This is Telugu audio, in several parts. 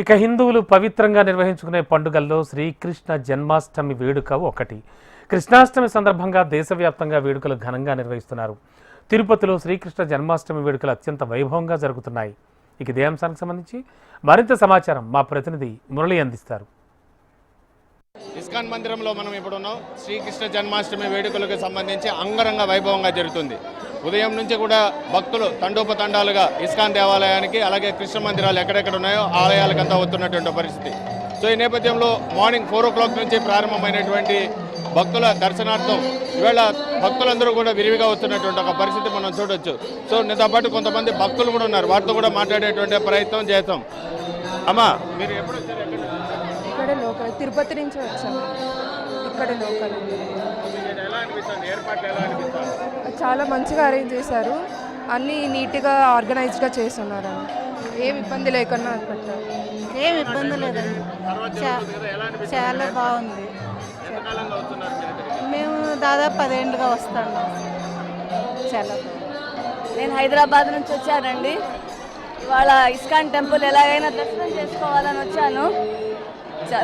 ఇక హిందువులు పవిత్రంగా నిర్వహించుకునే పండుగల్లో శ్రీకృష్ణ జన్మాష్టమి వేడుక ఒకటి. కృష్ణాష్టమి సందర్భంగా దేశవ్యాప్తంగా వేడుకలు ఘనంగా నిర్వహిస్తున్నారు. తిరుపతిలో శ్రీకృష్ణ జన్మాష్టమి వేడుకలు అత్యంత వైభవంగా జరుగుతున్నాయి. ఇక ఇదే అంశానికి సంబంధించి మరింత సమాచారం మా ప్రతినిధి మురళి అందిస్తారు. ఇస్కాన్ మందిరంలో మనం ఇప్పుడున్నాం. శ్రీకృష్ణ జన్మాష్టమి వేడుకలకు సంబంధించి అంగరంగ వైభవంగా జరుగుతుంది. ఉదయం నుంచి కూడా భక్తులు తండోపతండాలుగా ఇస్కాన్ దేవాలయానికి అలాగే కృష్ణ మందిరాలు ఎక్కడెక్కడ ఉన్నాయో ఆలయాలకంతా వస్తున్నటువంటి పరిస్థితి. సో ఈ నేపథ్యంలో మార్నింగ్ ఫోర్ ఓ క్లాక్ నుంచి ప్రారంభమైనటువంటి భక్తుల దర్శనార్థం ఈవేళ భక్తులందరూ కూడా విరివిగా వస్తున్నటువంటి ఒక పరిస్థితి మనం చూడొచ్చు. సో నీతో పాటు కొంతమంది భక్తులు కూడా ఉన్నారు. వారితో కూడా మాట్లాడేటువంటి ప్రయత్నం చేస్తాం అమ్మా. మీరు ఎప్పుడు వచ్చారు? ఎక్కడ? ఇక్కడ లోకల్ తిరుపతి నుంచి వచ్చాము ఇక్కడ లోకల్. చాలా మంచిగా అరేంజ్ చేశారు. అన్నీ నీట్గా ఆర్గనైజ్డ్గా చేస్తున్నారు ఏం ఇబ్బంది లేకుండా పెట్టారు. ఏం ఇబ్బంది లేదండి చా- చాలా బాగుంది? మేము దాదాపు పదేళ్ళుగా వస్తాము చాలా. నేను హైదరాబాద్ నుంచి వచ్చానండి. ఇవాళ ఇస్కాన్ టెంపుల్ ఎలాగైనా దర్శనం చేసుకోవాలని వచ్చాను.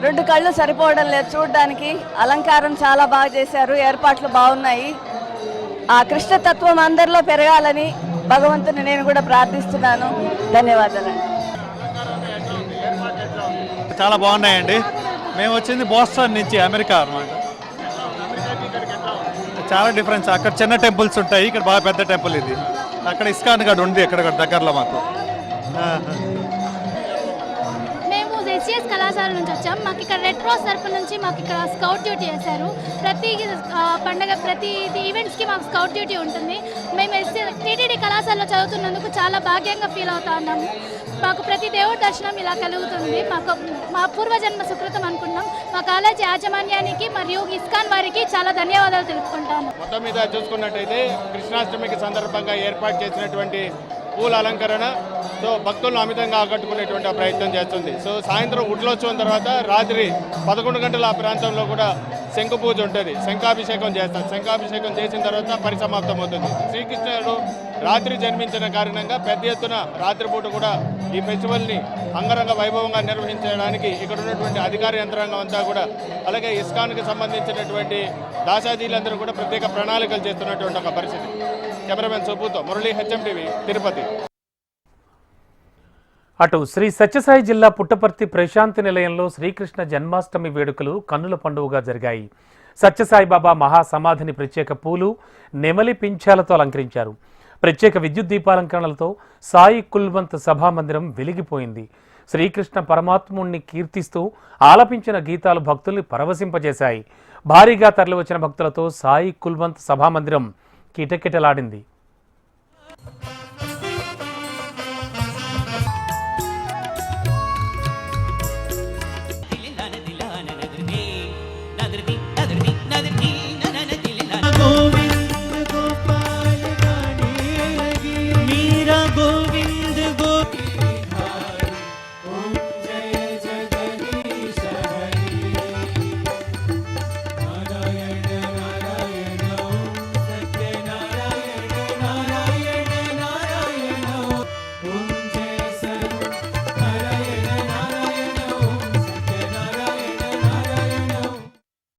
రెండు కళ్ళు సరిపోవడం లేదు. చూడడానికి అలంకారం చాలా బాగా చేశారు. ఏర్పాట్లు బాగున్నాయి. ఆ కృష్ణతత్వం అందరిలో పెరగాలని భగవంతుని నేను కూడా ప్రార్థిస్తున్నాను. ధన్యవాదాలండి చాలా బాగున్నాయండి. మేము వచ్చింది బోస్టన్ నుంచి అమెరికా అనమాట చాలా డిఫరెన్స్. అక్కడ చిన్న టెంపుల్స్ ఉంటాయి. ఇక్కడ బాగా పెద్ద టెంపుల్ ఇది. అక్కడ ఇస్కాన్ గడ్ ఉంది. ఇక్కడ దగ్గరలో మాకు. ఎస్సీఎస్ నుంచి వచ్చాం. మాకు ఇక్కడ రెడ్ క్రాస్ తరపు నుంచి మాకు ఇక్కడ స్కౌట్ డ్యూటీ చేశారు. ప్రతి పండగ ప్రతి ఈవెంట్స్కి మాకు స్కౌట్ డ్యూటీ ఉంటుంది. మేము ఎస్సీ టీటీడీ కళాశాలలో చదువుతున్నందుకు చాలా భాగ్యంగా ఫీల్ అవుతా ఉన్నాము. మాకు ప్రతి దేవుడి దర్శనం ఇలా కలుగుతుంది. మాకు మా పూర్వజన్మ సుకృతం అనుకున్నాం. మా కాలేజీ యాజమాన్యానికి మరియు ఇస్కాన్ వారికి చాలా ధన్యవాదాలు తెలుపుకుంటాను. మొత్తం మీద చూసుకున్నట్టయితే కృష్ణాష్టమికి సందర్భంగా ఏర్పాటు చేసినటువంటి పూల అలంకరణ. సో భక్తులను అమితంగా ఆకట్టుకునేటువంటి ప్రయత్నం చేస్తుంది. సో సాయంత్రం ఉడ్లోత్సవం తర్వాత రాత్రి పదకొండు గంటల ఆ ప్రాంతంలో కూడా శంఖు పూజ ఉంటుంది. శంఖాభిషేకం చేస్తారు శంఖాభిషేకం చేసిన తర్వాత పరిసమాప్తం అవుతుంది శ్రీకృష్ణుడు రాత్రి జన్మించిన కారణంగా పెద్ద ఎత్తున రాత్రిపూట కూడా ఈ ఫెస్టివల్ని అంగరంగ వైభవంగా నిర్వహించడానికి ఇక్కడ ఉన్నటువంటి అధికార యంత్రాంగం అంతా కూడా అలాగే ఇస్కాన్కి సంబంధించినటువంటి దాసాజీలందరూ కూడా ప్రత్యేక ప్రణాళికలు చేస్తున్నటువంటి ఒక పరిస్థితి. కెమెరామెన్ సుబ్బుతో మురళీ హెచ్ఎం టీవీ తిరుపతి. అటు శ్రీ సత్యసాయి జిల్లా పుట్టపర్తి ప్రశాంతి నిలయంలో శ్రీకృష్ణ జన్మాష్టమి వేడుకలు కన్నుల పండుగగా జరిగాయి. సత్యసాయి బాబా మహాసమాధిని ప్రత్యేక పూలు నెమలి పింఛాలతో అలంకరించారు. ప్రత్యేక విద్యుత్ దీపాలంకరణలతో సాయి కుల్వంత్ సభామందిరం వెలిగిపోయింది. శ్రీకృష్ణ పరమాత్ముణ్ణి కీర్తిస్తూ ఆలపించిన గీతాలు భక్తుల్ని పరవశింపజేశాయి. భారీగా తరలివచ్చిన భక్తులతో సాయి కుల్వంత్ సభామందిరం కిటకిటలాడింది.